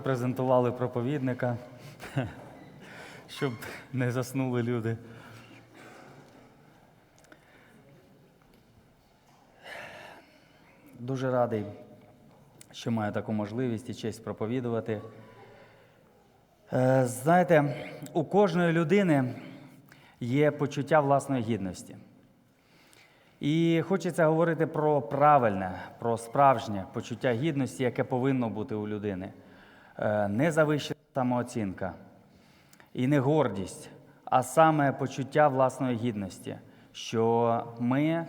презентували проповідника, щоб не заснули люди. Дуже радий, що маю таку можливість і честь проповідувати. Е, Знаєте, у кожної людини є почуття власної гідності. І хочеться говорити про правильне, про справжнє почуття гідності, яке повинно бути у людини. Е, Не завищена самооцінка і не гордість, а саме почуття власної гідності, що ми,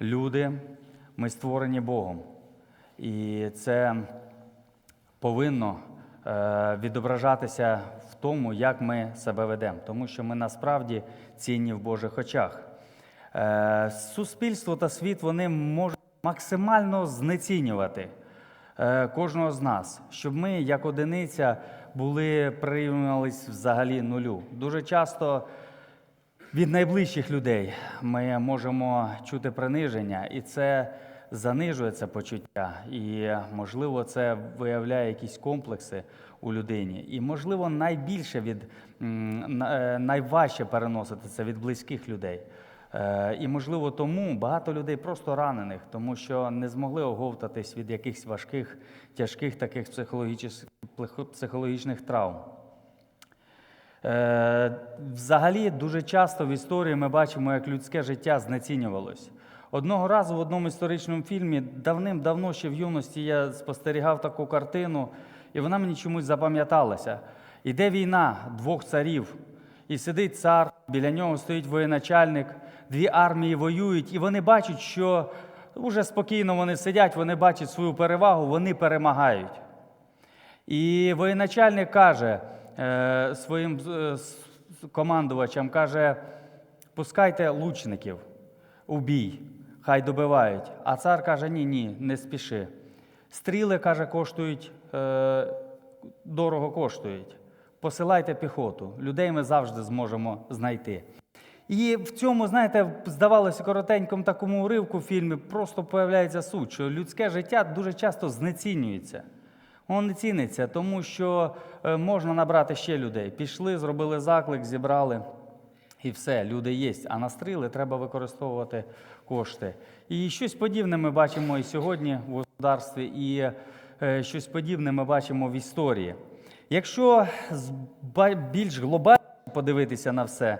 люди, ми створені Богом. І це повинно е, відображатися в тому, як ми себе ведемо, тому що ми насправді цінні в Божих очах. Е, Суспільство та світ вони можуть максимально знецінювати кожного з нас, щоб ми, як одиниця, були прирівнялись взагалі нулю. Дуже часто від найближчих людей ми можемо чути приниження, і це занижує це почуття. І, можливо, це виявляє якісь комплекси у людині. І, можливо, найбільше від е, найважче переносити це від близьких людей. Е, І, можливо, тому багато людей просто ранених, тому що не змогли оговтатись від якихось важких, тяжких таких психологічних, травм. Е, Взагалі, дуже часто в історії ми бачимо, як людське життя знецінювалось. Одного разу в одному історичному фільмі давним-давно ще в юності я спостерігав таку картину, і вона мені чомусь запам'яталася. Іде війна двох царів, і сидить цар, біля нього стоїть воєначальник, дві армії воюють, і вони бачать, що вже спокійно вони сидять, вони бачать свою перевагу, вони перемагають. І воєначальник каже е, своїм е, командувачам, каже, пускайте лучників у бій, хай добивають. А цар каже, ні, ні, не спіши. Стріли, каже, коштують, е, дорого коштують. Посилайте піхоту. Людей ми завжди зможемо знайти. І в цьому, знаєте, здавалося, коротенькому такому уривку в фільмі просто появляється суть, що людське життя дуже часто знецінюється. Воно не ціниться, тому що е, можна набрати ще людей. Пішли, зробили заклик, зібрали. І все, люди є. А на стріли треба використовувати кошти. І щось подібне ми бачимо і сьогодні в господарстві, і е, щось подібне ми бачимо в історії. Якщо більш глобально подивитися на все,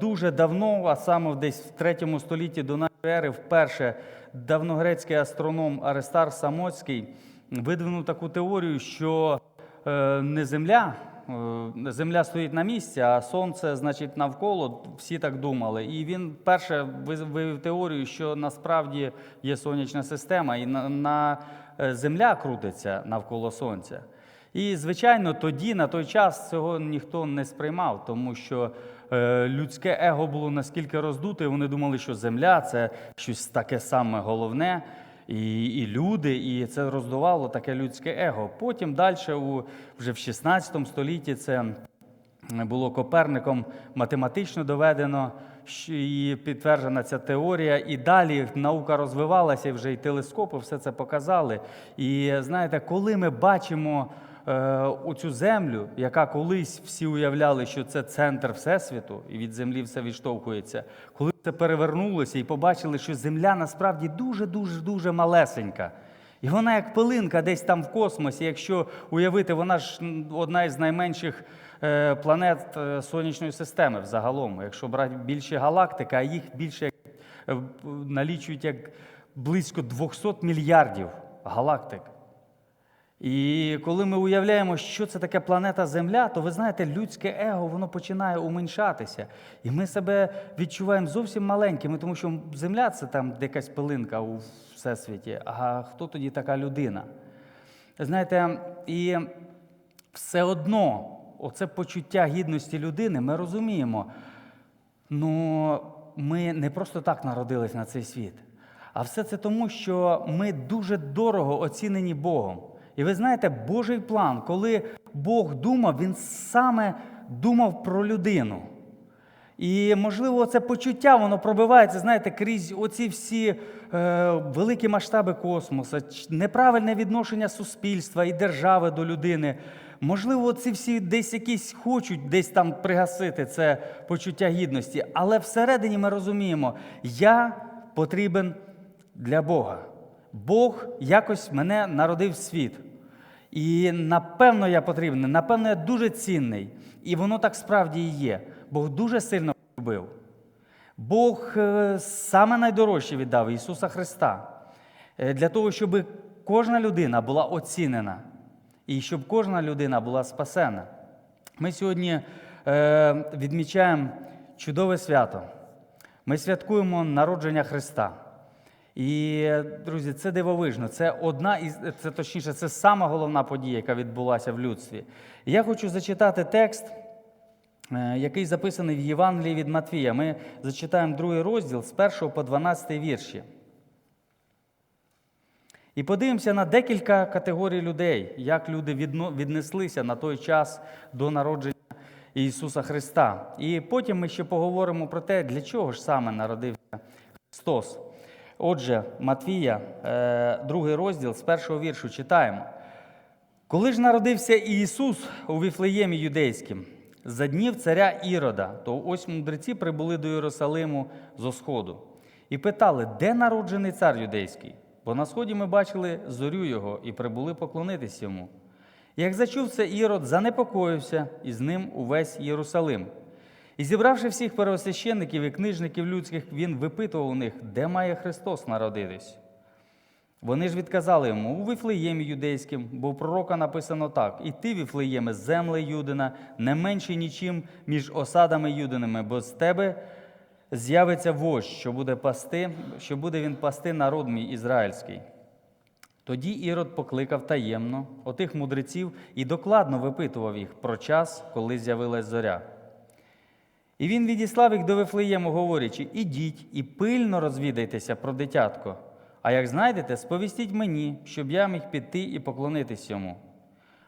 дуже давно, а саме десь в третьому столітті до нашої ери, вперше давногрецький астроном Аристар Самоцький видвинув таку теорію, що е, не Земля, е, Земля стоїть на місці, а Сонце, значить, навколо. Всі так думали. І він перше вивів теорію, що насправді є сонячна система, і на, е, Земля крутиться навколо Сонця. І, звичайно, тоді, на той час, цього ніхто не сприймав, тому що е, людське его було наскільки роздуте, вони думали, що Земля це щось таке саме головне, і, і люди, і це роздувало таке людське его. Потім далі, вже в 16 столітті, це було Коперником математично доведено і підтверджена ця теорія. І далі наука розвивалася, і вже і телескопи все це показали. І знаєте, коли ми бачимо оцю землю, яка колись всі уявляли, що це центр Всесвіту, і від землі все відштовхується, коли це перевернулося і побачили, що земля насправді дуже дуже малесенька. І вона як пилинка десь там в космосі. Якщо уявити, вона ж одна із найменших е, планет е, сонячної системи взагалом. Якщо брати більше галактики, а їх більше е, налічують як близько 200 мільярдів галактик. І коли ми уявляємо, що це таке планета Земля, то ви знаєте, людське его воно починає уменьшатися. І ми себе відчуваємо зовсім маленькими, тому що Земля це там якась пилинка у всесвіті. А хто тоді така людина? Знаєте, і все одно, оце почуття гідності людини, ми розуміємо. Ну, ми не просто так народились на цей світ. А все це тому, що ми дуже дорого оцінені Богом. І ви знаєте, Божий план, коли Бог думав, він саме думав про людину. І, можливо, це почуття, воно пробивається, знаєте, крізь оці всі е, великі масштаби космосу, неправильне відношення суспільства і держави до людини. Можливо, ці всі десь якісь хочуть десь там пригасити це почуття гідності, але всередині ми розуміємо, я потрібен для Бога. Бог якось мене народив в світ. І напевно я потрібний, напевно, я дуже цінний. І воно так справді і є. Бог дуже сильно любив. Бог е, саме найдорожче віддав Ісуса Христа е, для того, щоб кожна людина була оцінена і щоб кожна людина була спасена. Ми сьогодні е, відмічаємо чудове свято. Ми святкуємо народження Христа. І, друзі, це дивовижно. Це одна із це точніше, це сама головна подія, яка відбулася в людстві. Я хочу зачитати текст, е, який записаний в Євангелії від Матвія. Ми зачитаємо другий розділ з 1 по 12 вірші. І подивимося на декілька категорій людей, як люди віднеслися на той час до народження Ісуса Христа. І потім ми ще поговоримо про те, для чого ж саме народився Христос. Отже, Матвія, е, другий розділ з першого віршу читаємо. Коли ж народився Ісус у Віфлеємі юдейським, за днів царя Ірода, то ось мудреці прибули до Єрусалиму зо сходу і питали, де народжений цар юдейський? Бо на сході ми бачили зорю його і прибули поклонитись йому. Як зачув це Ірод, занепокоївся, і з ним увесь Єрусалим. І зібравши всіх первосвященників і книжників людських, він випитував у них, де має Христос народитись. Вони ж відказали йому у Віфлеємі юдейським, бо в пророка написано так: І ти, Віфлеєме, земле Юдина, не менше нічим між осадами Юдиними, бо з тебе з'явиться вождь, що буде пасти, що буде він пасти народ мій ізраїльський. Тоді Ірод покликав таємно отих мудреців і докладно випитував їх про час, коли з'явилась зоря. І він відіслав їх до Вифлеєму, говорячи: Ідіть і пильно розвідайтеся про дитятко. А як знайдете, сповістіть мені, щоб я міг піти і поклонитись йому.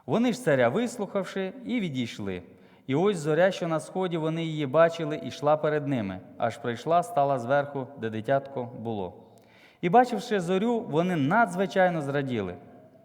Вони ж царя вислухавши, і відійшли. І ось зоря, що на сході вони її бачили, і йшла перед ними, аж прийшла, стала зверху, де дитятко було. І бачивши зорю, вони надзвичайно зраділи.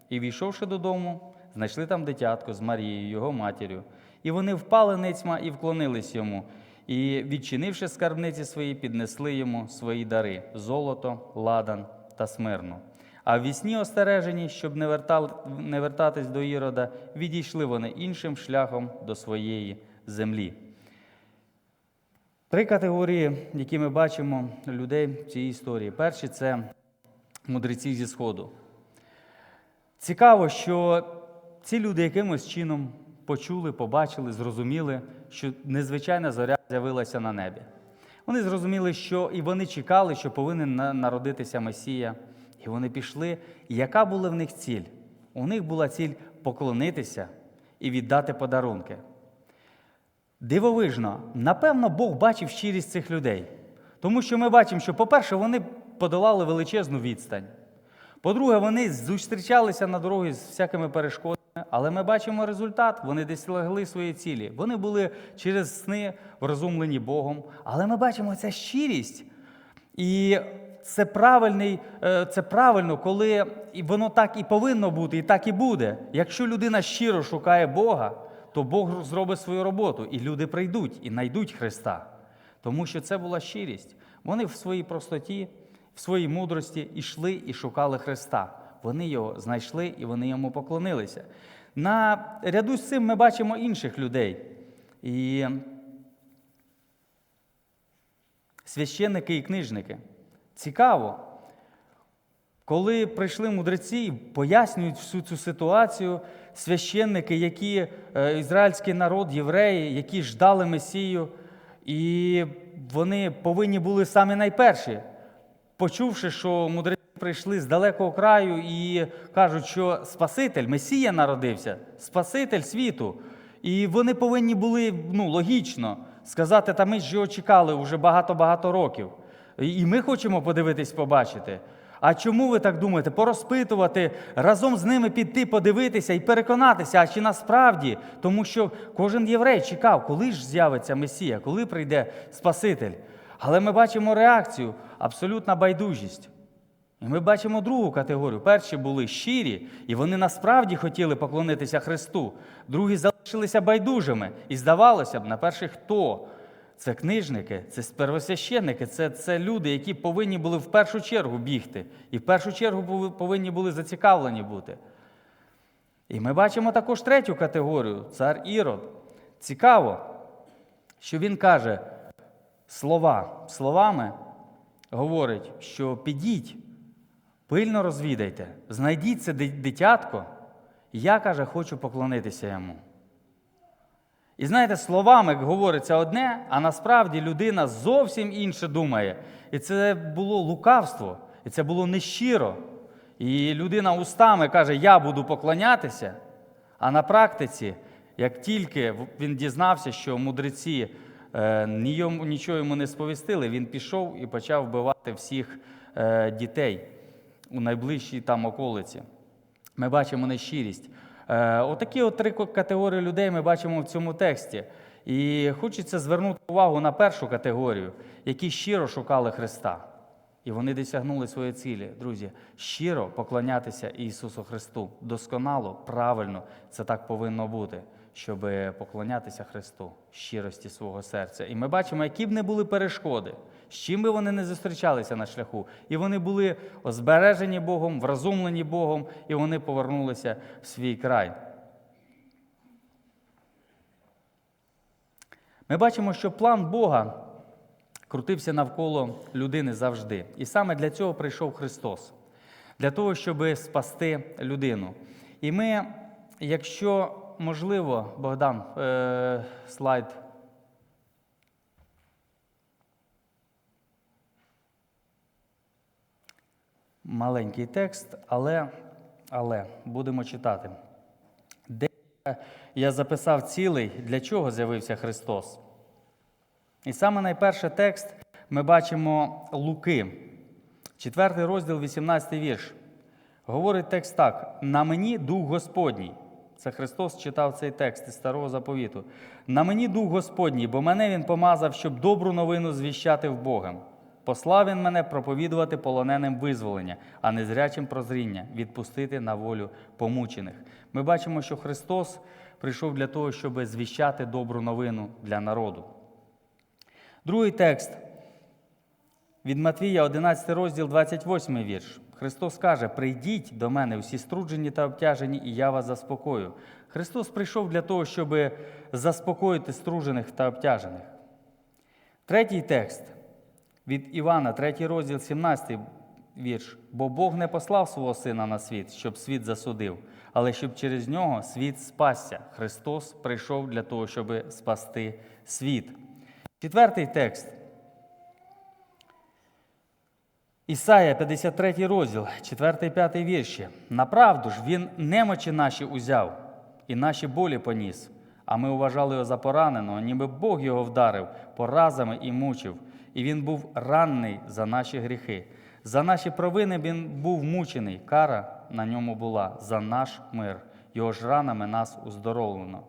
І війшовши додому, знайшли там дитятко з Марією, його матір'ю. І вони впали ницьма і вклонились йому. І, відчинивши скарбниці свої, піднесли йому свої дари золото, ладан та смирну. А в вісні остережені, щоб не, вертали, не вертатись до Ірода, відійшли вони іншим шляхом до своєї землі. Три категорії, які ми бачимо людей в цій історії. Перші це мудреці зі Сходу. Цікаво, що ці люди якимось чином почули, побачили, зрозуміли, що незвичайна зоря з'явилася на небі. Вони зрозуміли, що і вони чекали, що повинен народитися Месія. І вони пішли. І яка була в них ціль? У них була ціль поклонитися і віддати подарунки. Дивовижно, напевно, Бог бачив щирість цих людей. Тому що ми бачимо, що, по-перше, вони подолали величезну відстань. По-друге, вони зустрічалися на дорогі з всякими перешкодами, але ми бачимо результат. Вони досягли своєї цілі. Вони були через сни врозумлені Богом. Але ми бачимо ця щирість. І це правильний, е, це правильно, коли воно так і повинно бути, і так і буде. Якщо людина щиро шукає Бога, то Бог зробить свою роботу, і люди прийдуть і знайдуть Христа. Тому що це була щирість. Вони в своїй простоті, в своїй мудрості йшли і шукали Христа. Вони його знайшли і вони йому поклонилися. На ряду з цим ми бачимо інших людей. І священники і книжники. Цікаво, коли прийшли мудреці і пояснюють всю цю ситуацію, священники, які е, ізраїльський народ, євреї, які ждали Месію, і вони повинні були самі найперші, почувши, що мудреці прийшли з далекого краю і кажуть, що Спаситель, Месія народився, Спаситель світу. І вони повинні були ну, логічно сказати, та ми ж його чекали вже багато-багато років. І ми хочемо подивитись, побачити. А чому ви так думаєте? Порозпитувати, разом з ними піти, подивитися і переконатися, а чи насправді, тому що кожен єврей чекав, коли ж з'явиться Месія, коли прийде Спаситель. Але ми бачимо реакцію, абсолютна байдужість. І ми бачимо другу категорію. Перші були щирі, і вони насправді хотіли поклонитися Христу. Другі залишилися байдужими. І здавалося б, на перших хто? Це книжники, це первосвященники, це, це люди, які повинні були в першу чергу бігти. І в першу чергу повинні були зацікавлені бути. І ми бачимо також третю категорію цар Ірод. Цікаво, що він каже слова. Словами говорить, що підіть, пильно розвідайте, знайдіть це дитятко, і я, каже, хочу поклонитися йому. І знаєте, словами говориться одне, а насправді людина зовсім інше думає. І це було лукавство, і це було нещиро. І людина устами каже, я буду поклонятися, а на практиці, як тільки він дізнався, що мудреці нічого йому не сповістили, він пішов і почав вбивати всіх е, дітей у найближчій там околиці. Ми бачимо нещирість. Е, Отакі от три категорії людей ми бачимо в цьому тексті. І хочеться звернути увагу на першу категорію, які щиро шукали Христа. І вони досягнули своєї цілі, друзі, щиро поклонятися Ісусу Христу. Досконало, правильно, це так повинно бути, щоб поклонятися Христу, щирості свого серця. І ми бачимо, які б не були перешкоди, з чим би вони не зустрічалися на шляху. І вони були збережені Богом, вразумлені Богом, і вони повернулися в свій край. Ми бачимо, що план Бога крутився навколо людини завжди. І саме для цього прийшов Христос, для того, щоб спасти людину. І ми, якщо можливо, Богдан, е, слайд. Маленький текст, але, але будемо читати. Де я записав цілий, для чого з'явився Христос. І саме найперший текст ми бачимо Луки, 4 розділ, 18 вірш. Говорить текст так: на мені дух Господній. Це Христос читав цей текст із старого заповіту. На мені дух Господній, бо мене Він помазав, щоб добру новину звіщати в Богом. Послав він мене проповідувати полоненим визволення, а незрячим прозріння, відпустити на волю помучених. Ми бачимо, що Христос прийшов для того, щоб звіщати добру новину для народу. Другий текст від Матвія, 11 розділ, 28 вірш. Христос каже: Прийдіть до мене всі струджені та обтяжені, і я вас заспокою. Христос прийшов для того, щоб заспокоїти стружених та обтяжених. Третій текст від Івана, 3 розділ, 17 вірш. Бо Бог не послав свого Сина на світ, щоб світ засудив, але щоб через нього світ спасся. Христос прийшов для того, щоб спасти світ. Четвертий текст. Ісая, 53 розділ, 4 5 вірші. Направду ж він немочі наші узяв і наші болі поніс, а ми вважали його за пораненого, ніби Бог його вдарив поразами і мучив, і він був ранний за наші гріхи. За наші провини він був мучений, кара на ньому була за наш мир. Його ж ранами нас уздоровлено.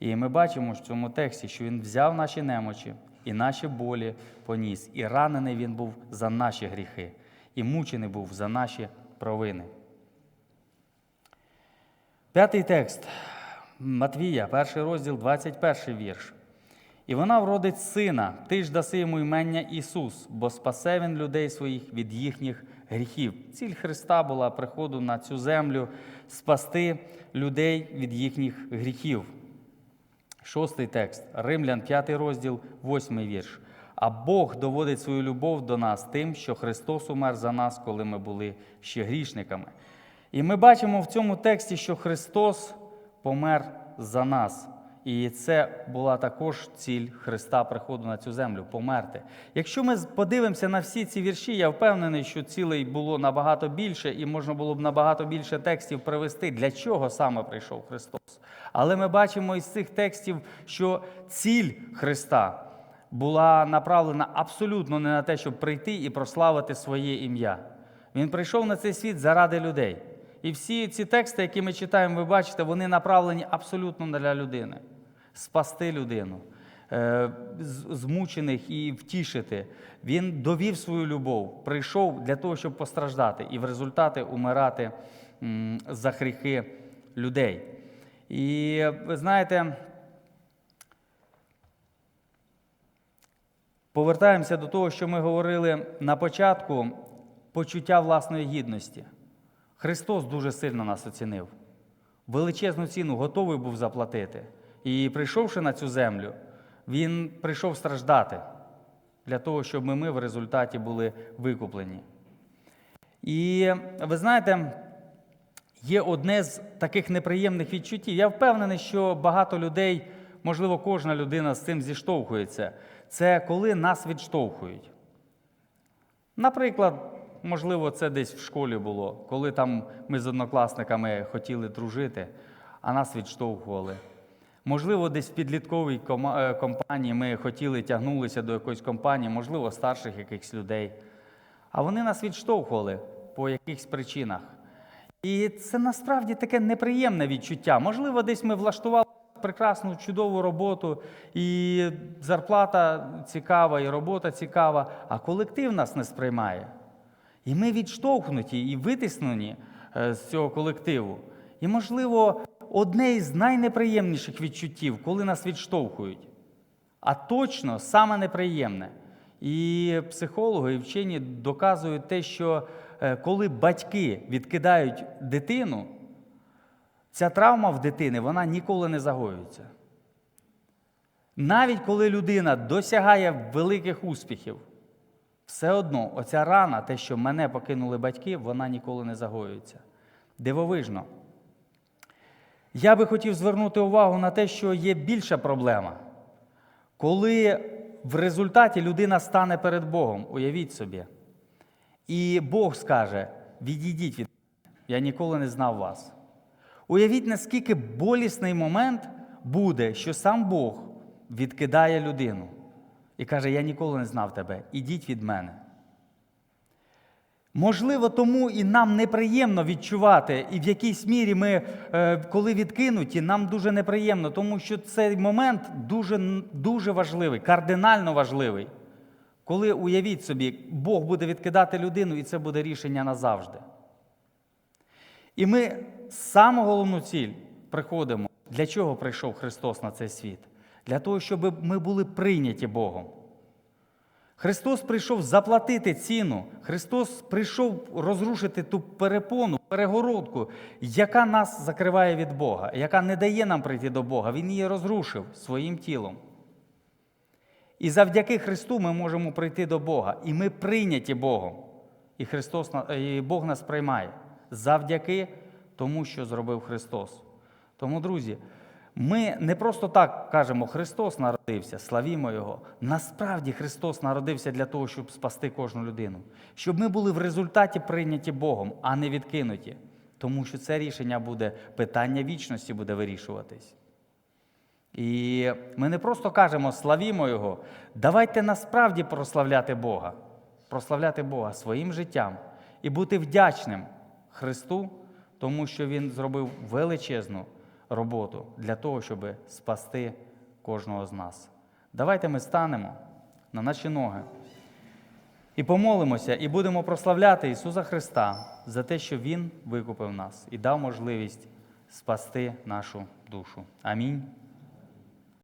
І ми бачимо в цьому тексті, що він взяв наші немочі і наші болі поніс, і ранений він був за наші гріхи, і мучений був за наші провини. П'ятий текст Матвія, перший розділ, 21 вірш. І вона вродить сина, ти ж даси йому імення Ісус, бо спасе він людей своїх від їхніх гріхів. Ціль Христа була приходу на цю землю спасти людей від їхніх гріхів. Шостий текст, Римлян, 5 розділ, 8 вірш. А Бог доводить свою любов до нас тим, що Христос умер за нас, коли ми були ще грішниками. І ми бачимо в цьому тексті, що Христос помер за нас. І це була також ціль Христа приходу на цю землю померти. Якщо ми подивимося на всі ці вірші, я впевнений, що цілей було набагато більше, і можна було б набагато більше текстів привести, для чого саме прийшов Христос. Але ми бачимо із цих текстів, що ціль Христа була направлена абсолютно не на те, щоб прийти і прославити своє ім'я. Він прийшов на цей світ заради людей. І всі ці тексти, які ми читаємо, ви бачите, вони направлені абсолютно для людини. Спасти людину, е, змучених і втішити. Він довів свою любов, прийшов для того, щоб постраждати і в результаті умирати за гріхи людей. І ви знаєте, повертаємося до того, що ми говорили на початку почуття власної гідності. Христос дуже сильно нас оцінив. Величезну ціну готовий був заплатити. І прийшовши на цю землю, Він прийшов страждати для того, щоб ми, ми в результаті були викуплені. І ви знаєте, є одне з таких неприємних відчуттів. Я впевнений, що багато людей, можливо, кожна людина з цим зіштовхується. Це коли нас відштовхують. Наприклад, можливо, це десь в школі було, коли там ми з однокласниками хотіли дружити, а нас відштовхували. Можливо, десь в підлітковій е, компанії ми хотіли тягнулися до якоїсь компанії, можливо, старших якихось людей. А вони нас відштовхували по якихось причинах. І це насправді таке неприємне відчуття. Можливо, десь ми влаштували прекрасну, чудову роботу, і зарплата цікава, і робота цікава, а колектив нас не сприймає. І ми відштовхнуті і витиснені е, з цього колективу. І, можливо, одне із найнеприємніших відчуттів, коли нас відштовхують. А точно саме неприємне. І психологи, і вчені доказують те, що е, коли батьки відкидають дитину, ця травма в дитини вона ніколи не загоюється. Навіть коли людина досягає великих успіхів, все одно оця рана, те, що мене покинули батьки, вона ніколи не загоюється. Дивовижно. Я би хотів звернути увагу на те, що є більша проблема. Коли в результаті людина стане перед Богом, уявіть собі, і Бог скаже: відійдіть від мене, я ніколи не знав вас. Уявіть, наскільки болісний момент буде, що сам Бог відкидає людину і каже: Я ніколи не знав тебе, ідіть від мене. Можливо, тому і нам неприємно відчувати, і в якійсь мірі ми, е, коли відкинуті, нам дуже неприємно, тому що цей момент дуже, дуже важливий, кардинально важливий. Коли уявіть собі, Бог буде відкидати людину, і це буде рішення назавжди. І ми саму головну ціль приходимо. Для чого прийшов Христос на цей світ? Для того, щоб ми були прийняті Богом. Христос прийшов заплатити ціну. Христос прийшов розрушити ту перепону, перегородку, яка нас закриває від Бога, яка не дає нам прийти до Бога. Він її розрушив своїм тілом. І завдяки Христу ми можемо прийти до Бога. І ми прийняті Богом. І, Христос, і Бог нас приймає завдяки тому, що зробив Христос. Тому, друзі, ми не просто так кажемо, Христос народився, славімо Його. Насправді Христос народився для того, щоб спасти кожну людину, щоб ми були в результаті прийняті Богом, а не відкинуті. Тому що це рішення буде, питання вічності буде вирішуватись. І ми не просто кажемо славімо Його, давайте насправді прославляти Бога, прославляти Бога своїм життям і бути вдячним Христу, тому що Він зробив величезну роботу для того, щоб спасти кожного з нас. Давайте ми станемо на наші ноги і помолимося, і будемо прославляти Ісуса Христа за те, що Він викупив нас і дав можливість спасти нашу душу. Амінь.